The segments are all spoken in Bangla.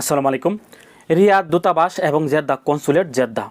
আসসালামু আলাইকুম। রিয়াদ দূতাবাস এবং জেদ্দা কনসুলেট জেদ্দা,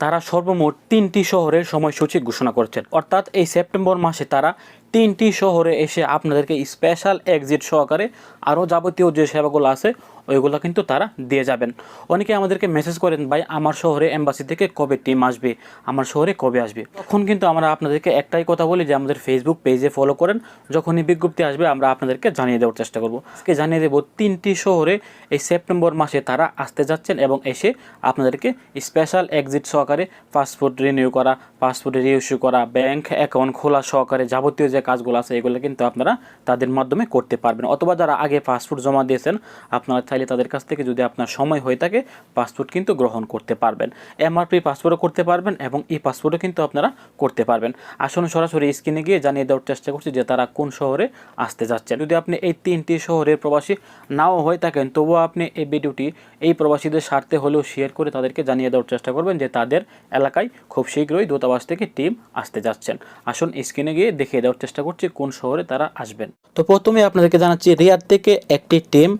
তারা সর্বমোট তিনটি শহরের সময়সূচি ঘোষণা করেছেন। অর্থাৎ এই সেপ্টেম্বর মাসে তারা তিনটি শহরে এসে আপনাদেরকে স্পেশাল এক্সিট সহকারে আরও যাবতীয় যে সেবাগুলো আছে, ওইগুলো কিন্তু তারা দিয়ে যাবেন। অনেকে আমাদেরকে মেসেজ করেন, ভাই, আমার শহরে এম্বাসি থেকে কবে টিম আসবে? আমার শহরে কবে আসবে? তখন কিন্তু আমরা আপনাদেরকে একটাই কথা বলি যে, আমাদের ফেসবুক পেজে ফলো করেন। যখনই বিজ্ঞপ্তি আসবে, আমরা আপনাদেরকে জানিয়ে দেওয়ার চেষ্টা করব। আজকে জানিয়ে দেবো, তিনটি শহরে এই সেপ্টেম্বর মাসে তারা আসতে যাচ্ছেন এবং এসে আপনাদেরকে স্পেশাল এক্সিট সহকারে পাসপোর্ট রিনিউ করা পাসপোর্ট রিইস্যু করা ব্যাংক অ্যাকাউন্ট খোলা সহকারে যাবতীয় যে কাজগুলো আছে, এগুলো কিন্তু আপনারা তাদের মাধ্যমে করতে পারবেন। অথবা যারা আগে পাসপোর্ট জমা দিয়েছেন, আপনারা চাইলে তাদের কাছ থেকে যদি আপনার সময় হয়ে থাকে, পাসপোর্ট কিন্তু গ্রহণ করতে পারবেন। এমআরপি পাসপোর্টও করতে পারবেন এবং ই পাসপোর্টও কিন্তু আপনারা করতে পারবেন। আসুন সরাসরি স্ক্রিনে গিয়ে জানিয়ে দেওয়ার চেষ্টা করছি যে তারা কোন শহরে আসতে যাচ্ছেন। যদি আপনি এই তিনটি শহরের প্রবাসী নাও হয়ে থাকেন, তবুও আপনি এই ভিডিওটি এই প্রবাসীদের স্বার্থে হলেও শেয়ার করে তাদেরকে জানিয়ে দেওয়ার চেষ্টা করবেন যে তাদের এলাকায় খুব শীঘ্রই দূতাবাস থেকে টিম আসতে যাচ্ছেন। আসুন স্ক্রিনে গিয়ে দেখিয়ে দেওয়ার চেষ্টা করছি কোন শহরে তারা আসবেন। তো প্রথমে আপনাদেরকে জানাচ্ছি, রিয়াদ থেকে একটি টিম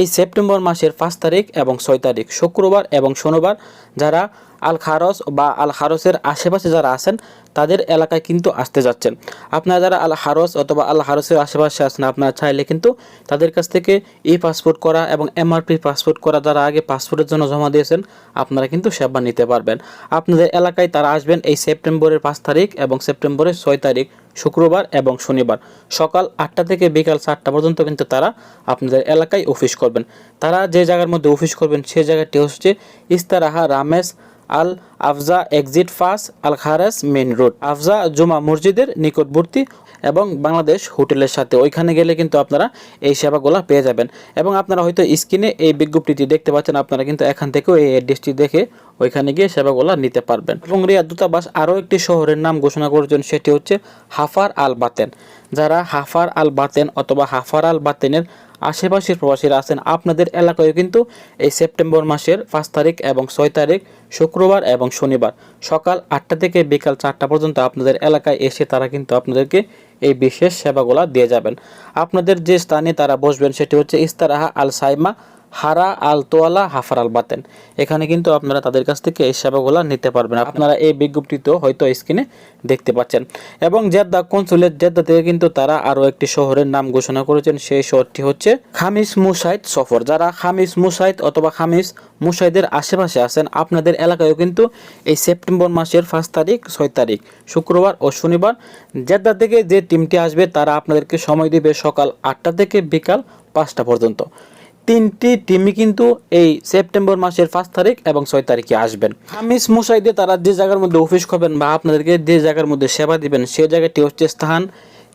এই সেপ্টেম্বর মাসের পাঁচ তারিখ এবং ছয় তারিখ, শুক্রবার এবং শনিবার যারা আল খারস বা আল খারসের আশেপাশে যারা আছেন, তাদের এলাকায় কিন্তু আসতে যাচ্ছেন। আপনারা যারা আল হারস অথবা আল হারসের আশেপাশে আছেন, আপনারা চাইলে কিন্তু তাদের কাছ থেকে ই পাসপোর্ট করা এবং এমআরপি পাসপোর্ট করা, যারা আগে পাসপোর্টের জন্য জমা দিয়েছেন, আপনারা কিন্তু সেবা নিতে পারবেন। আপনাদের এলাকায় তারা আসবেন এই সেপ্টেম্বরের পাঁচ তারিখ এবং সেপ্টেম্বরের ছয় তারিখ শুক্রবার এবং শনিবার। সকাল আটটা থেকে বিকাল চারটা পর্যন্ত কিন্তু তারা আপনাদের এলাকায় অফিস করবেন। তারা যে জায়গার মধ্যে অফিস করবেন, সে জায়গাটি হচ্ছে ইস্তারাহা রামেশ আল আফজা এক্সিট ফাস আল খারেস মেন রোড। আফজা জুমা মসজিদের নিকটবর্তী এবং বাংলাদেশ হোটেলের সাথে ওইখানে গেলে কিন্তু আপনারা এই সেবাগুলো পেয়ে যাবেন। এবং আপনারা হয়তো স্ক্রিনে এই বিজ্ঞপ্তিটি দেখতে পাচ্ছেন, আপনারা কিন্তু এখান থেকেও এই অ্যাড্রেসটি দেখে ওইখানে গিয়ে সেবাগুলো নিতে পারবেন। এবং রিয়া দূতাবাস আরও একটি শহরের নাম ঘোষণা করেছেন, সেটি হচ্ছে হাফার আল বাতেন। যারা হাফার আল বাতেন অথবা হাফার আল বাতেনের আশেপাশের প্রবাসীরা আছেন আপনাদের এলাকায় কিন্তু এই সেপ্টেম্বর মাসের পাঁচ তারিখ এবং ছয় তারিখ শুক্রবার এবং শনিবার সকাল আটটা থেকে বিকাল চারটা পর্যন্ত আপনাদের এলাকায় এসে তারা কিন্তু আপনাদেরকে এই বিশেষ সেবাগুলা দিয়ে যাবেন। আপনাদের যে স্থানে তারা বসবেন সেটি হচ্ছে ইস্তারাহা আল সাইমা হারা আল তোয়ালা হাফার আল বাতেন। এখানে কিন্তু আপনারা তাদের কাছ থেকে এই সেবাগুলো নিতে পারবেন। আপনারা এই বিজ্ঞপ্তিতেও হয়তো স্ক্রিনে দেখতে পাচ্ছেন। এবং জেদ্দা কনসুলেট জেদ্দা থেকে কিন্তু তারা আরও একটি শহরের নাম ঘোষণা করেছেন। সেই শহরটি হচ্ছে খামিস মুসাইদ সফর। যারা খামিস মুসাইদ অথবা খামিস মুসাইদের আশেপাশে আছেন, আপনাদের এলাকায়ও কিন্তু এই সেপ্টেম্বর মাসের পাঁচ তারিখ, ছয় তারিখ, শুক্রবার ও শনিবার জেদ্দা থেকে যে টিমটি আসবে, তারা আপনাদেরকে সময় দিবে সকাল আটটা থেকে বিকাল পাঁচটা পর্যন্ত। তিনটি টিমই কিন্তু এই সেপ্টেম্বর মাসের পাঁচ তারিখ এবং ছয় তারিখে আসবেন। হামিস মুসাইদে তারা যে জায়গার মধ্যে অফিস করবেন বা আপনাদেরকে যে জায়গার মধ্যে সেবা দিবেন সেই জায়গাটি হচ্ছে স্থান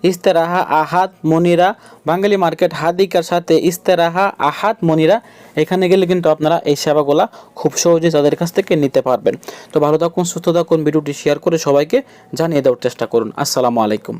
ইস্তেরাহা আহাত মনিরা, বাঙালি মার্কেট হাদিকার সাথে ইস্তেরাহা আহাত মনিরা। এখানে গেলে কিন্তু আপনারা এই সেবাগুলা খুব সহজে তাদের কাছ থেকে নিতে পারবেন। তো ভালো থাকুন, সুস্থ থাকুন, ভিডিওটি শেয়ার করে সবাইকে জানিয়ে দেওয়ার চেষ্টা করুন। আসসালামু আলাইকুম।